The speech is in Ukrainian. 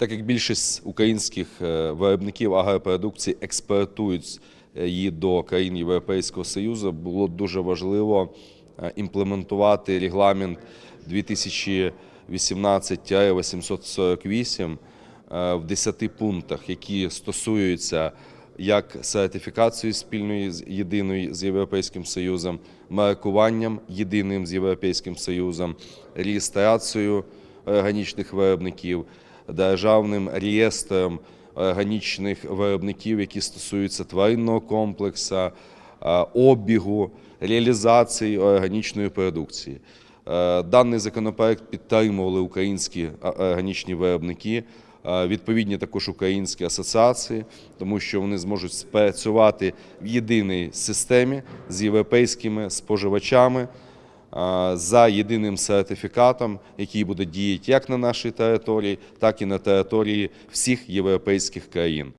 Так як більшість українських е, виробників агропродукції експортують е, її до країн Європейського Союзу, було дуже важливо е, імплементувати регламент 2018-848 е, в 10 пунктах, які стосуються як сертифікацією спільної з єдиною з Європейським Союзом, маркуванням єдиним з Європейським Союзом, реєстрацією органічних виробників, державним реєстром органічних виробників, які стосуються тваринного комплексу, е, обігу, реалізації органічної продукції. Е, Даний законопроект підтримували українські органічні виробники, е, відповідні також українські асоціації, тому що вони зможуть спрацювати в єдиній системі з європейськими споживачами е, за єдиним сертифікатом, який буде діяти як на нашій території, так і на території всіх європейських країн.